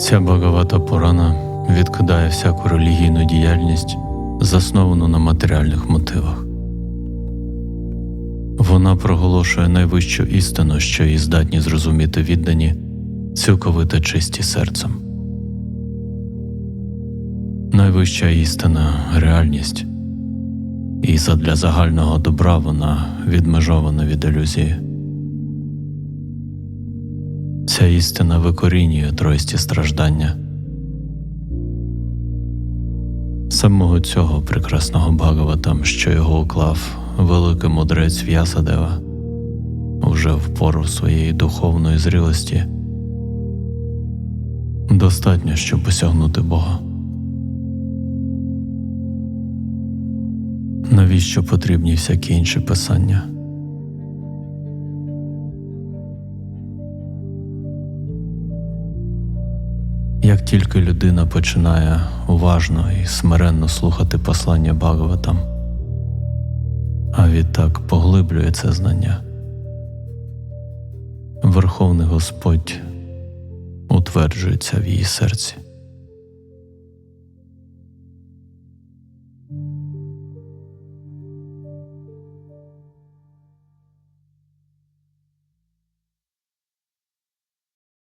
Ця Бхагавата Пурана відкидає всяку релігійну діяльність, засновану на матеріальних мотивах. Вона проголошує найвищу істину, що її здатні зрозуміти віддані, цілковито чисті серцем. Найвища істина реальність, і задля загального добра вона відмежована від ілюзії. Ця істина викорінює тройсті страждання. Самого цього прекрасного Бхагаватам, що його уклав великий мудрець В'ясадева, уже в пору своєї духовної зрілості, достатньо, щоб осягнути Бога. Навіщо потрібні всякі інші писання? Як тільки людина починає уважно і смиренно слухати послання Бхагаватам, а відтак поглиблює це знання, Верховний Господь утверджується в її серці.